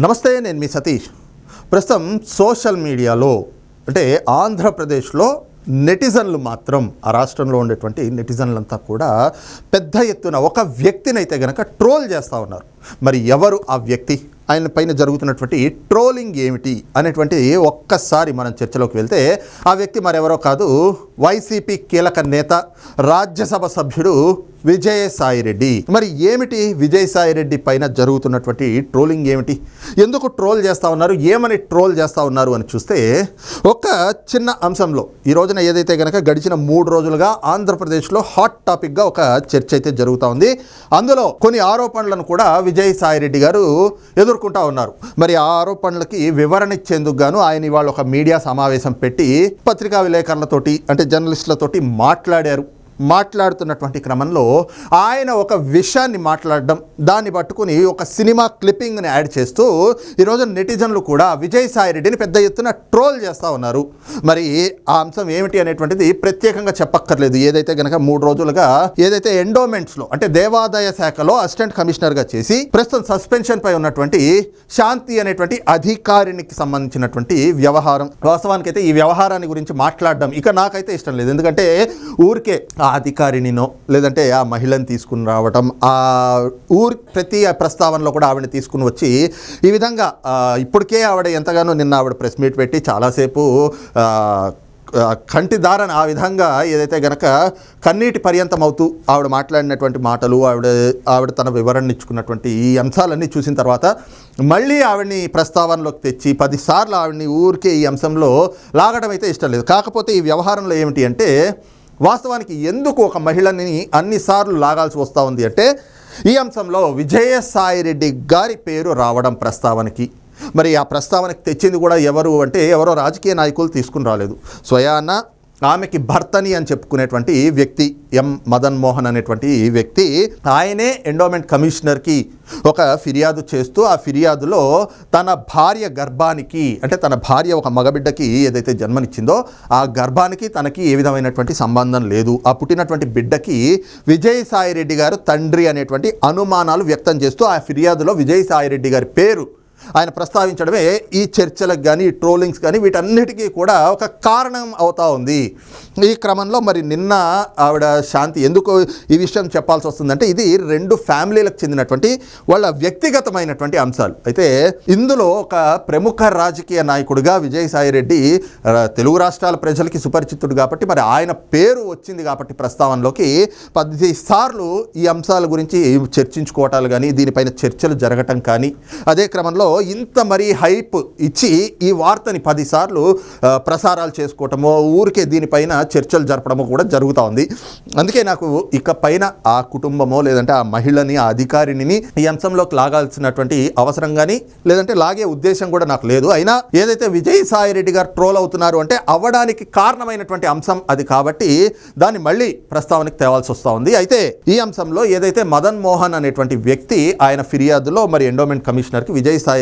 నమస్తే నేను మీ సతీష్. ప్రస్తుతం సోషల్ మీడియాలో అంటే ఆంధ్రప్రదేశ్లో నెటిజన్లు మాత్రం ఆ రాష్ట్రంలో ఉండేటువంటి నెటిజన్లంతా కూడా పెద్ద ఎత్తున ఒక వ్యక్తిని అయితే గనక ట్రోల్ చేస్తూ ఉన్నారు. మరి ఎవరు ఆ వ్యక్తి? ఆయన పైన జరుగుతున్నటువంటి ట్రోలింగ్ ఏమిటి అనేటువంటి ఒక్కసారి మనం చర్చలోకి వెళ్తే ఆ వ్యక్తి మరెవరో కాదు వైసీపీ కీలక నేత రాజ్యసభ సభ్యుడు విజయసాయిరెడ్డి. మరి ఏమిటి విజయసాయిరెడ్డి పైన జరుగుతున్నటువంటి ట్రోలింగ్ ఏమిటి? ఎందుకు ట్రోల్ చేస్తూ ఉన్నారు? ఏమని ట్రోల్ చేస్తూ ఉన్నారు అని చూస్తే ఒక చిన్న అంశంలో ఈ రోజున ఏదైతే కనుక గడిచిన మూడు రోజులుగా ఆంధ్రప్రదేశ్లో హాట్ టాపిక్గా ఒక చర్చ అయితే జరుగుతూ ఉంది. అందులో కొన్ని ఆరోపణలను కూడా విజయసాయిరెడ్డి గారు కోరుకుంటా ఉన్నారు. మరి ఆ ఆరోపణలకి వివరణ ఇచ్చేందుకు గాను ఆయన ఇవాళ ఒక మీడియా సమావేశం పెట్టి పత్రికా విలేకరులతోటి అంటే జర్నలిస్టులతోటి మాట్లాడారు. మాట్లాడుతున్నటువంటి క్రమంలో ఆయన ఒక విషయాన్ని మాట్లాడడం దాన్ని పట్టుకుని ఒక సినిమా క్లిప్పింగ్ని యాడ్ చేస్తూ ఈరోజు నెటిజన్లు కూడా విజయసాయి రెడ్డిని పెద్ద ఎత్తున ట్రోల్ చేస్తూ ఉన్నారు. మరి ఆ అంశం ఏమిటి అనేటువంటిది ప్రత్యేకంగా చెప్పక్కర్లేదు. ఏదైతే గనక మూడు రోజులుగా ఏదైతే ఎండోమెంట్స్లో అంటే దేవాదాయ శాఖలో అసిస్టెంట్ కమిషనర్గా చేసి ప్రస్తుతం సస్పెన్షన్ పై ఉన్నటువంటి శాంతి అనేటువంటి అధికారినికి సంబంధించినటువంటి వ్యవహారం. వాస్తవానికి అయితే ఈ వ్యవహారాన్ని గురించి మాట్లాడడం ఇక నాకైతే ఇష్టం లేదు. ఎందుకంటే ఊరికే ఆ అధికారినినో లేదంటే ఆ మహిళని తీసుకుని రావటం ఆ ఊరి ప్రతి ప్రస్తావనలో కూడా ఆవిడని తీసుకుని వచ్చి ఈ విధంగా ఇప్పటికే ఆవిడ ఎంతగానో నిన్న ఆవిడ ప్రెస్ మీట్ పెట్టి చాలాసేపు కంటి దారణ ఆ విధంగా ఏదైతే గనక కన్నీటి పర్యంతం అవుతూ ఆవిడ మాట్లాడినటువంటి మాటలు ఆవిడ ఆవిడ తన వివరణ ఇచ్చుకున్నటువంటి ఈ అంశాలన్నీ చూసిన తర్వాత మళ్ళీ ఆవిడని ప్రస్తావనలోకి తెచ్చి పదిసార్లు ఆవిడని ఊరికే ఈ అంశంలో లాగడం అయితే ఇష్టం లేదు. కాకపోతే ఈ వ్యవహారంలో ఏమిటి అంటే వాస్తవానికి ఎందుకు ఒక మహిళని అన్నిసార్లు లాగాల్సి వస్తూ ఉంది అంటే ఈ అంశంలో విజయసాయిరెడ్డి గారి పేరు రావడం ప్రస్తావనకి. మరి ఆ ప్రస్తావనకి తెచ్చింది కూడా ఎవరు అంటే ఎవరో రాజకీయ నాయకులు తీసుకుని రాలేదు. స్వయాన ఆమెకి భర్తని అని చెప్పుకునేటువంటి వ్యక్తి ఎం. మదన్ మోహన్ అనేటువంటి వ్యక్తి ఆయనే ఎండోమెంట్ కమిషనర్కి ఒక ఫిర్యాదు చేస్తూ ఆ ఫిర్యాదులో తన భార్య గర్భానికి అంటే తన భార్య ఒక మగబిడ్డకి ఏదైతే జన్మనిచ్చిందో ఆ గర్భానికి తనకి ఏ విధమైనటువంటి సంబంధం లేదు. ఆ పుట్టినటువంటి బిడ్డకి విజయసాయిరెడ్డి గారు తండ్రి అనేటువంటి అనుమానాలు వ్యక్తం చేస్తూ ఆ ఫిర్యాదులో విజయసాయిరెడ్డి గారి పేరు ఆయన ప్రస్తావించడమే ఈ చర్చలకు కానీ ఈ ట్రోలింగ్స్ కానీ వీటన్నిటికీ కూడా ఒక కారణం అవుతా ఉంది. ఈ క్రమంలో మరి నిన్న ఆవిడ శాంతి ఎందుకు ఈ విషయం చెప్పాల్సి వస్తుందంటే ఇది రెండు ఫ్యామిలీలకు చెందినటువంటి వాళ్ళ వ్యక్తిగతమైనటువంటి అంశాలు. అయితే ఇందులో ఒక ప్రముఖ రాజకీయ నాయకుడిగా విజయసాయిరెడ్డి తెలుగు రాష్ట్రాల ప్రజలకి సుపరిచితుడు కాబట్టి మరి ఆయన పేరు వచ్చింది కాబట్టి ప్రస్తావనలోకి పద్దెనిమిది సార్లు ఈ అంశాల గురించి చర్చించుకోవటాలు కానీ దీనిపైన చర్చలు జరగటం కానీ అదే క్రమంలో ఇంత మరీ హైప్ ఇచ్చి ఈ వార్తని పదిసార్లు ప్రసారాలు చేసుకోవటము ఊరికే దీనిపైన చర్చలు జరపడము కూడా జరుగుతూ ఉంది. అందుకే నాకు ఇక పైన ఆ కుటుంబమో లేదంటే ఆ మహిళని ఆ అధికారిని ఈ అంశంలోకి లాగాల్సినటువంటి అవసరం కానీ లేదంటే లాగే ఉద్దేశం కూడా నాకు లేదు. అయినా ఏదైతే విజయసాయి రెడ్డి గారు ట్రోల్ అవుతున్నారు అంటే అవ్వడానికి కారణమైనటువంటి అంశం అది కాబట్టి దాన్ని మళ్ళీ ప్రస్తావనకు తేవాల్సి వస్తూ ఉంది. అయితే ఈ అంశంలో ఏదైతే మదన్ మోహన్ అనేటువంటి వ్యక్తి ఆయన ఫిర్యాదులో మరి ఎండోమెంట్ కమిషనర్కి విజయసాయి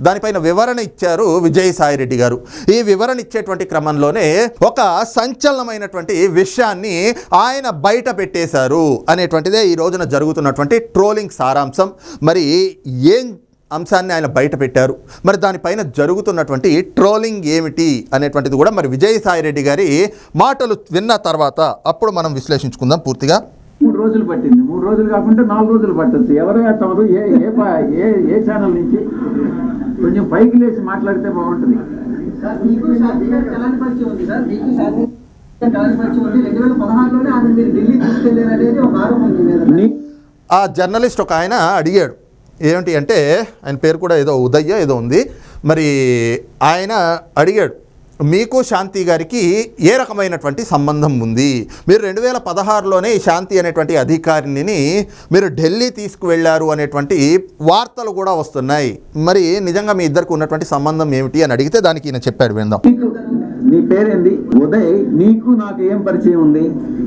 దానిపైన దానిపైన వివరణ ఇచ్చారు విజయసాయిరెడ్డి గారు. ఈ వివరణ ఇచ్చేటువంటి క్రమంలోనే ఒక సంచలనమైనటువంటి విషయాన్ని ఆయన బయట పెట్టేశారు అనేటువంటిదే ఈ రోజున జరుగుతున్నటువంటి ట్రోలింగ్ సారాంశం. మరి ఏం అంశాన్ని ఆయన బయట పెట్టారు? మరి దానిపైన జరుగుతున్నటువంటి ట్రోలింగ్ ఏమిటి అనేటువంటిది కూడా మరి విజయసాయిరెడ్డి గారి మాటలు విన్న తర్వాత అప్పుడు మనం విశ్లేషించుకుందాం పూర్తిగా. మూడు రోజులు పట్టింది. మూడు రోజులు కాకుండా నాలుగు రోజులు పట్టొచ్చు ఎవరైనా తమరు ఏ ఏ ఏ ఏ ఛానల్ నుంచి కొంచెం పైకి లేచి మాట్లాడితే బాగుంటుంది. ఆ జర్నలిస్ట్ ఒక ఆయన అడిగాడు. ఏమిటి అంటే ఆయన పేరు కూడా ఏదో ఉదయ్య ఏదో ఉంది. మరి ఆయన అడిగాడు. మీకు శాంతి గారికి ఏ రకమైనటువంటి సంబంధం ఉంది? మీరు రెండు వేల పదహారులోనే ఈ శాంతి అనేటువంటి అధికారిని మీరు ఢిల్లీ తీసుకువెళ్ళారు అనేటువంటి వార్తలు కూడా వస్తున్నాయి. మరి నిజంగా మీ ఇద్దరికి ఉన్నటువంటి సంబంధం ఏమిటి అని అడిగితే దానికి ఈయన చెప్పాడు విందాం. నీ పేరేంది? ఉదయ్ నీకు నాకు ఏం పరిచయం ఉంది?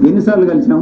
ఎన్నిసార్లు కలిసాం?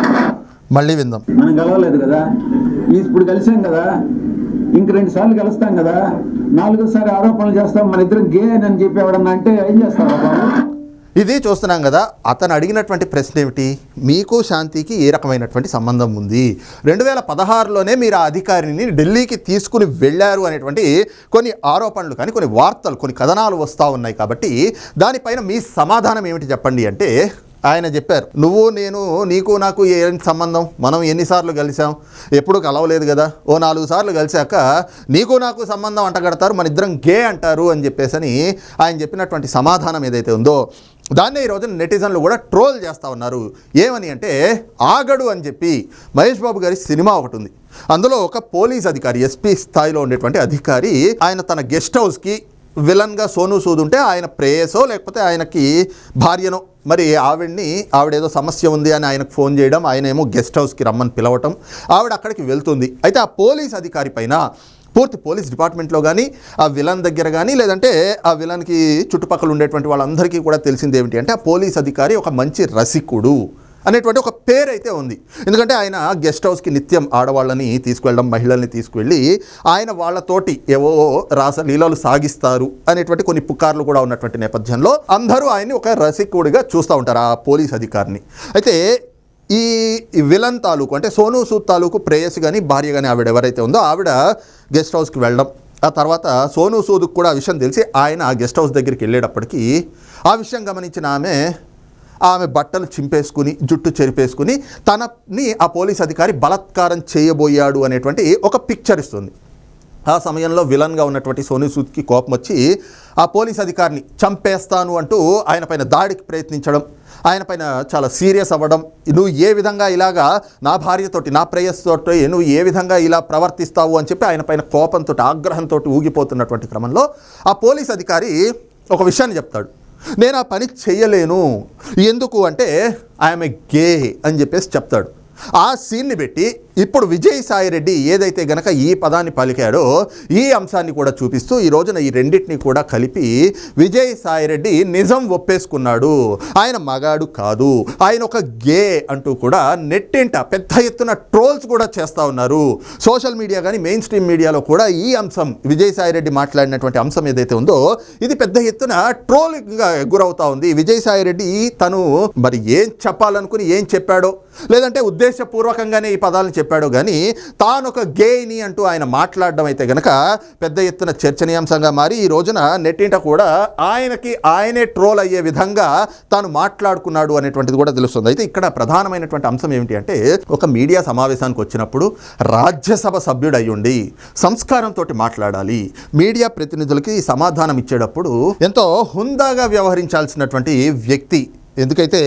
మళ్ళీ విందాం. మనం కలవలేదు కదా? ఇప్పుడు కలిసాం కదా? ఇంక రెండు సార్లు కలుస్తాం కదా? నాలుగోసారి ఆరోపణలు చేస్తాం మన ఇద్దరం గే అని చెప్పి ఎవడన్నా అంటే ఏం చేస్తారా బాబు? ఇది చూస్తున్నాం కదా అతను అడిగినటువంటి ప్రశ్న ఏమిటి? మీకు శాంతికి ఏ రకమైనటువంటి సంబంధం ఉంది? రెండు వేల పదహారులోనే మీరు ఆ అధికారిని ఢిల్లీకి తీసుకుని వెళ్ళారు అనేటువంటి కొన్ని ఆరోపణలు కానీ కొన్ని వార్తలు కొన్ని కథనాలు వస్తూ ఉన్నాయి కాబట్టి దానిపైన మీ సమాధానం ఏమిటి చెప్పండి అంటే ఆయన చెప్పారు నువ్వు నేను నీకు నాకు ఏం సంబంధం? మనం ఎన్నిసార్లు కలిసాం ఎప్పుడు కలవలేదు కదా? ఓ నాలుగు సార్లు కలిశాక నీకు నాకు సంబంధం అంటగడతారు మన ఇద్దరం గే అంటారు అని చెప్పేసి ఆయన చెప్పినటువంటి సమాధానం ఏదైతే ఉందో దాన్నే ఈరోజు నెటిజన్లు కూడా ట్రోల్ చేస్తూ ఉన్నారు. ఏమని అంటే ఆగడు అని చెప్పి మహేష్ బాబు గారి సినిమా ఒకటి ఉంది. అందులో ఒక పోలీస్ అధికారి ఎస్పీ స్థాయిలో ఉండేటువంటి అధికారి ఆయన తన గెస్ట్ హౌస్కి విలన్గా సోను సూద్ ఉంటే ఆయన ప్రేయసో లేకపోతే ఆయనకి భార్యనో. మరి ఆవిడ్ని ఆవిడేదో సమస్య ఉంది అని ఆయనకు ఫోన్ చేయడం ఆయన ఏమో గెస్ట్ హౌస్కి రమ్మని పిలవటం ఆవిడ అక్కడికి వెళ్తుంది. అయితే ఆ పోలీస్ అధికారి పైన పూర్తి పోలీస్ డిపార్ట్మెంట్లో కానీ ఆ విలన్ దగ్గర కానీ లేదంటే ఆ విలన్కి చుట్టుపక్కల ఉండేటువంటి వాళ్ళందరికీ కూడా తెలిసింది ఏమిటి అంటే ఆ పోలీస్ అధికారి ఒక మంచి రసికుడు. అనేటువంటి ఒక పేరైతే ఉంది. ఎందుకంటే ఆయన గెస్ట్ హౌస్కి నిత్యం ఆడవాళ్ళని తీసుకువెళ్ళడం మహిళల్ని తీసుకువెళ్ళి ఆయన వాళ్ళతోటి ఏవో రాసలీలలు సాగిస్తారు అనేటువంటి కొన్ని పుకార్లు కూడా ఉన్నటువంటి నేపథ్యంలో అందరూ ఆయన్ని ఒక రసికుడిగా చూస్తూ ఉంటారు ఆ పోలీస్ అధికారిని. అయితే ఈ విలన్ తాలూకు అంటే సోను సూద్ తాలూకు ప్రేయస్ కానీ భార్య కానీ ఆవిడ ఎవరైతే ఉందో ఆవిడ గెస్ట్ హౌస్కి వెళ్ళడం ఆ తర్వాత సోను సూద్కు కూడా ఆ విషయం తెలిసి ఆయన ఆ గెస్ట్ హౌస్ దగ్గరికి వెళ్ళేటప్పటికీ ఆ విషయం గమనించిన ఆమె ఆమె బట్టలు చింపేసుకుని జుట్టు చెరిపేసుకుని తనని ఆ పోలీస్ అధికారి బలాత్కారం చేయబోయాడు అనేటువంటి ఒక పిక్చర్ ఇస్తుంది. ఆ సమయంలో విలన్గా ఉన్నటువంటి సోనీ సూద్కి కోపం వచ్చి ఆ పోలీస్ అధికారిని చంపేస్తాను అంటూ ఆయన పైన దాడికి ప్రయత్నించడం ఆయన పైన చాలా సీరియస్ అవ్వడం నువ్వు ఏ విధంగా ఇలాగా నా భార్యతోటి నా ప్రేయస్తోటి నువ్వు ఏ విధంగా ఇలా ప్రవర్తిస్తావు అని చెప్పి ఆయన పైన కోపంతో ఆగ్రహంతో ఊగిపోతున్నటువంటి క్రమంలో ఆ పోలీస్ అధికారి ఒక విషయాన్ని చెప్తాడు. నేను ఆ పని చేయలేను. ఎందుకు అంటే ఐఎమ్ ఏ గే అని చెప్పేసి చెప్తాడు. ఆ సీన్ని పెట్టి ఇప్పుడు విజయసాయి సాయిరెడ్డి ఏదైతే గనక ఈ పదాన్ని పలికాడో ఈ అంశాన్ని కూడా చూపిస్తూ ఈ రోజున ఈ రెండింటిని కూడా కలిపి విజయసాయి సాయిరెడ్డి నిజం ఒప్పేసుకున్నాడు. ఆయన మగాడు కాదు. ఆయన ఒక గే అంటూ కూడా నెట్టింట పెద్ద ఎత్తున ట్రోల్స్ కూడా చేస్తూ ఉన్నారు. సోషల్ మీడియా కానీ మెయిన్ స్ట్రీమ్ మీడియాలో కూడా ఈ అంశం విజయసాయి రెడ్డి మాట్లాడినటువంటి అంశం ఏదైతే ఉందో ఇది పెద్ద ఎత్తున ట్రోల్గా గురవుతా ఉంది. విజయసాయి రెడ్డి తను మరి ఏం చెప్పాలనుకుని ఏం చెప్పాడో లేదంటే ఉద్దేశం ఉద్దేశపూర్వకంగానే ఈ పదాలను చెప్పాడు. కానీ తాను ఒక గేయిని అంటూ ఆయన మాట్లాడడం అయితే గనక పెద్ద ఎత్తున చర్చనీయాంశంగా మారి ఈ రోజున నెట్టింట కూడా ఆయనకి ఆయనే ట్రోల్ అయ్యే విధంగా తాను మాట్లాడుకున్నాడు అనేటువంటిది కూడా తెలుస్తుంది. అయితే ఇక్కడ ప్రధానమైనటువంటి అంశం ఏమిటి అంటే ఒక మీడియా సమావేశానికి వచ్చినప్పుడు రాజ్యసభ సభ్యుడు అయ్యుండి సంస్కారంతో మాట్లాడాలి. మీడియా ప్రతినిధులకి సమాధానం ఇచ్చేటప్పుడు ఎంతో హుందాగా వ్యవహరించాల్సినటువంటి వ్యక్తి ఎందుకైతే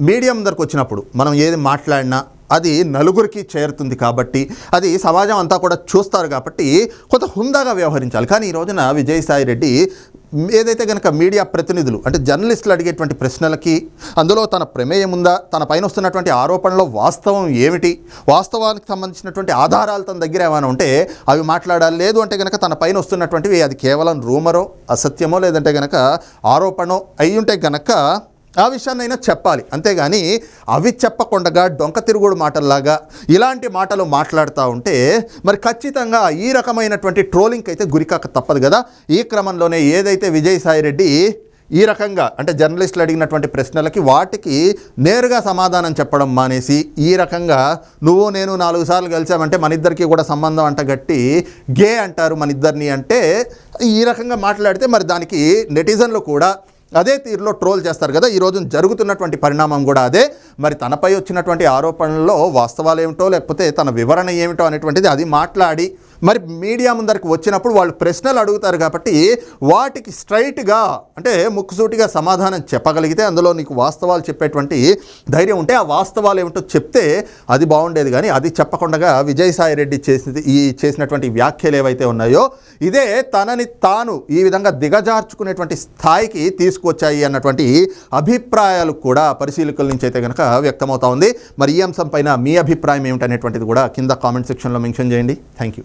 మీడియం దగ్గరకు వచ్చినప్పుడు మనం ఏది మాట్లాడినా అది నలుగురికి చేరుతుంది కాబట్టి అది సమాజం అంతా కూడా చూస్తారు కాబట్టి కొంత హుందాగా వ్యవహరించాలి. కానీ ఈ రోజున విజయసాయి రెడ్డి ఏదైతే కనుక మీడియా ప్రతినిధులు అంటే జర్నలిస్టులు అడిగేటువంటి ప్రశ్నలకి అందులో తన ప్రమేయం ఉందా తన పైన వస్తున్నటువంటి ఆరోపణలో వాస్తవం ఏమిటి వాస్తవానికి సంబంధించినటువంటి ఆధారాలు తన దగ్గర ఏమైనా ఉంటే అవి మాట్లాడాలి. లేదు అంటే కనుక తన పైన వస్తున్నటువంటివి అది కేవలం రూమరో అసత్యమో లేదంటే కనుక ఆరోపణో అయి ఉంటే కనుక ఆ విషయాన్నైనా చెప్పాలి. అంతేగాని అవి చెప్పకుండా డొంక తిరుగుడు మాటల్లాగా ఇలాంటి మాటలు మాట్లాడుతూ ఉంటే మరి ఖచ్చితంగా ఈ రకమైనటువంటి ట్రోలింగ్కి అయితే గురికాక తప్పదు కదా. ఈ క్రమంలోనే ఏదైతే విజయసాయి రెడ్డి ఈ రకంగా అంటే జర్నలిస్టులు అడిగినటువంటి ప్రశ్నలకి వాటికి నేరుగా సమాధానం చెప్పడం మానేసి ఈ రకంగా నువ్వు నేను నాలుగు సార్లు కలిసామంటే మన ఇద్దరికి కూడా సంబంధం అంట గట్టి గే అంటారు మన ఇద్దరిని అంటే ఈ రకంగా మాట్లాడితే మరి దానికి నెటిజన్లు కూడా అదే తీరులో ట్రోల్ చేస్తారు కదా ఈరోజు జరుగుతున్నటువంటి పరిణామం కూడా అదే. మరి తనపై వచ్చినటువంటి ఆరోపణల్లో వాస్తవాలు ఏమిటో లేకపోతే తన వివరణ ఏమిటో అనేటువంటిది అది మాట్లాడి మరి మీడియా ముందరికి వచ్చినప్పుడు వాళ్ళు ప్రశ్నలు అడుగుతారు కాబట్టి వాటికి స్ట్రైట్గా అంటే ముక్కుసూటిగా సమాధానం చెప్పగలిగితే అందులో నీకు వాస్తవాలు చెప్పేటువంటి ధైర్యం ఉంటే ఆ వాస్తవాలు ఏమిటో చెప్తే అది బాగుండేది. కానీ అది చెప్పకుండా విజయసాయి రెడ్డి చేసింది ఈ చేసినటువంటి వ్యాఖ్యలు ఏవైతే ఉన్నాయో ఇదే తనని తాను ఈ విధంగా దిగజార్చుకునేటువంటి స్థాయికి తీసుకొచ్చాయి అన్నటువంటి అభిప్రాయాలు కూడా పరిశీలకుల నుంచి అయితే కనుక వ్యక్తమవుతా ఉంది. మరి ఈ అంశం పైన మీ అభిప్రాయం ఏమిటనేటువంటిది కూడా కింద కామెంట్ సెక్షన్లో మెన్షన్ చేయండి. Thank you